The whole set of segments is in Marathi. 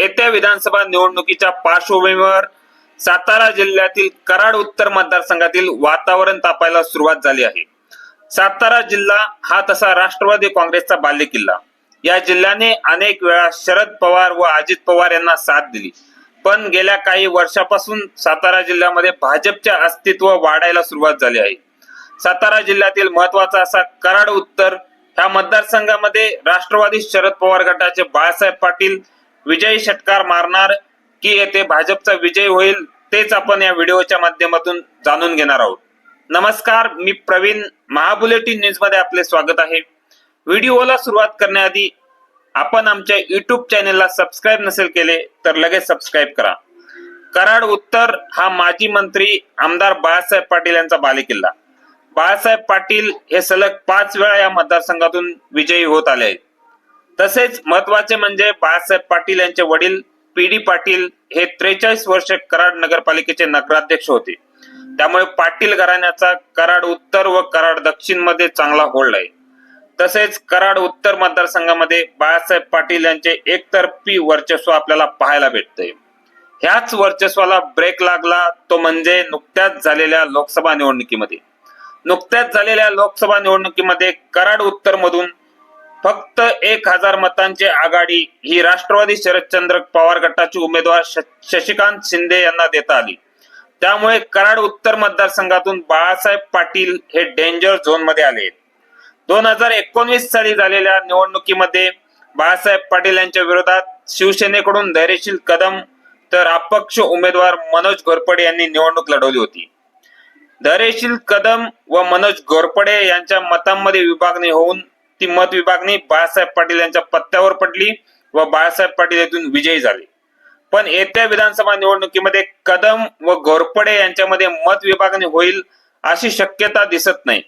येत्या विधानसभा निवडणुकीच्या पार्श्वभूमीवर सातारा जिल्ह्यातील कराड उत्तर मतदारसंघातील वातावरण तापायला सुरुवात झाली आहे. सातारा जिल्हा हा तसा राष्ट्रवादी काँग्रेसचा बालेकिल्ला. या जिल्ह्याने अनेक वेळा शरद पवार व अजित पवार यांना साथ दिली. पण गेल्या काही वर्षापासून सातारा जिल्ह्यामध्ये भाजपचे अस्तित्व वाढायला सुरुवात झाली आहे. सातारा जिल्ह्यातील महत्त्वाचा असा कराड उत्तर ह्या मतदारसंघामध्ये राष्ट्रवादी शरद पवार गटाचे बाळासाहेब पाटील विजयी षटकार मारणार की येथे भाजपचा विजय होईल तेच आपण या व्हिडिओच्या माध्यमातून जाणून घेणार आहोत. नमस्कार मी प्रवीण महाबुलेटिन न्यूजमध्ये आपले स्वागत आहे. व्हिडिओला सुरुवात करण्याआधी आपण आमच्या युट्यूब चॅनेलला सबस्क्राईब नसेल केले तर लगेच सबस्क्राईब करा. कराड उत्तर हा माजी मंत्री आमदार बाळासाहेब पाटील यांचा बालेकिल्ला. बाळासाहेब पाटील हे सलग पाच वेळा या मतदारसंघातून विजयी होत आले आहेत. तसेच महत्त्वाचे म्हणजे बाळासाहेब पाटील यांचे वडील पी डी पाटील हे त्रेचाळीस वर्ष कराड नगरपालिकेचे नगराध्यक्ष होते. त्यामुळे पाटील घराण्याचा कराड उत्तर व कराड दक्षिणमध्ये चांगला होल्ड आहे. तसेच कराड उत्तर मतदारसंघामध्ये बाळासाहेब पाटील यांचे एकतर्फी वर्चस्व आपल्याला पाहायला भेटते ह्याच वर्चस्वाला ब्रेक लागला तो म्हणजे नुकत्याच झालेल्या लोकसभा निवडणुकीमध्ये. नुकत्याच झालेल्या लोकसभा निवडणुकीमध्ये कराड उत्तर मधून फक्त एक हजार मतांची आघाडी ही राष्ट्रवादी शरदचंद्र पवार गटाचे उमेदवार श- शशिकांत शिंदे यांना देता आली. त्यामुळे कराड उत्तर मतदारसंघातून बाळासाहेब पाटील हे डेंजर झोनमध्ये आले. दोन हजार एकोणवीस साली झालेल्या निवडणुकीमध्ये बाळासाहेब पाटील यांच्या विरोधात शिवसेनेकडून धैर्यशील कदम तर अपक्ष उमेदवार मनोज घोरपडे यांनी निवडणूक लढवली होती. धैर्यशील कदम व मनोज घोरपडे यांच्या मतांमध्ये विभागणी होऊन ती मत विभागणी बाळासाहेब पाटील यांच्या पत्त्यावर पडली व बाळासाहेब पाटील येथून विजयी झाले. पण येत्या विधानसभा निवडणुकीमध्ये कदम व घोरपडे यांच्यामध्ये मत विभागणी होईल अशी शक्यता दिसत नाही.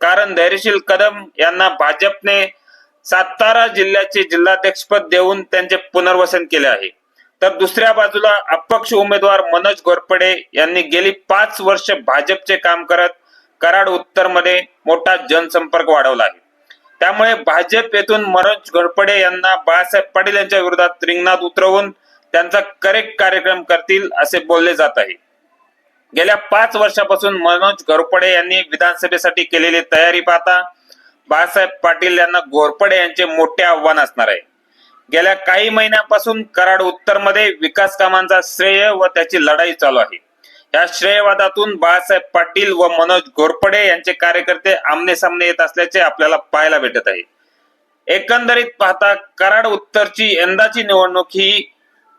कारण धैर्यशील कदम यांना भाजपने सातारा जिल्ह्याचे जिल्हाध्यक्षपद देऊन त्यांचे पुनर्वसन केले आहे. तर दुसऱ्या बाजूला अपक्ष उमेदवार मनोज घोरपडे यांनी गेली पाच वर्ष भाजपचे काम करत कराड उत्तरमध्ये मोठा जनसंपर्क वाढवला आहे. त्यामुळे भाजप येथून मनोज घोरपडे यांना बाळासाहेब पाटील यांच्या विरोधात रिंगणात उतरवून त्यांचा करेक्ट कार्यक्रम करतील असे बोलले जात आहे. गेल्या पाच वर्षापासून मनोज घोरपडे यांनी विधानसभेसाठी केलेली तयारी पाहता बाळासाहेब पाटील यांना घोरपडे यांचे मोठे आव्हान असणार आहे. गेल्या काही महिन्यापासून कराड उत्तरमध्ये विकास कामांचा श्रेय व त्याची लढाई चालू आहे. या श्रेयवादातून बाळासाहेब पाटील व मनोज घोरपडे यांचे कार्यकर्ते आमने सामने येत असल्याचे आपल्याला पाहायला भेटत आहे. एकंदरीत पाहता कराड उत्तरची यंदाची निवडणूक ही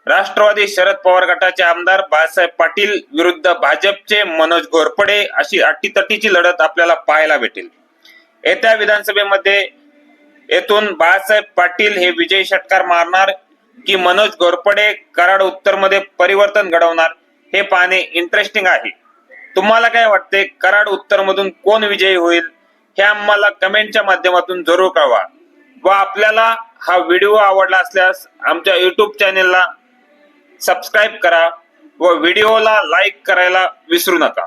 राष्ट्रवादी शरद पवार गटाचे आमदार बाळासाहेब पाटील विरुद्ध भाजपचे मनोज घोरपडे अशी अटीतटीची लढत आपल्याला पाहायला भेटेल. येत्या विधानसभेमध्ये येथून बाळासाहेब पाटील हे विजयी षटकार मारणार की मनोज घोरपडे कराड उत्तरमध्ये परिवर्तन घडवणार हे पाहणे इंटरेस्टिंग आहे. तुम्हाला काय वाटते कराड उत्तर मधून कोण विजयी होईल? हे आम्हाला कमेंटच्या माध्यमातून जरूर कळवा. व आपल्याला हा व्हिडिओ आवडला असल्यास आमच्या युट्यूब चॅनेलला सबस्क्राईब करा व व्हिडिओला लाईक करायला विसरू नका.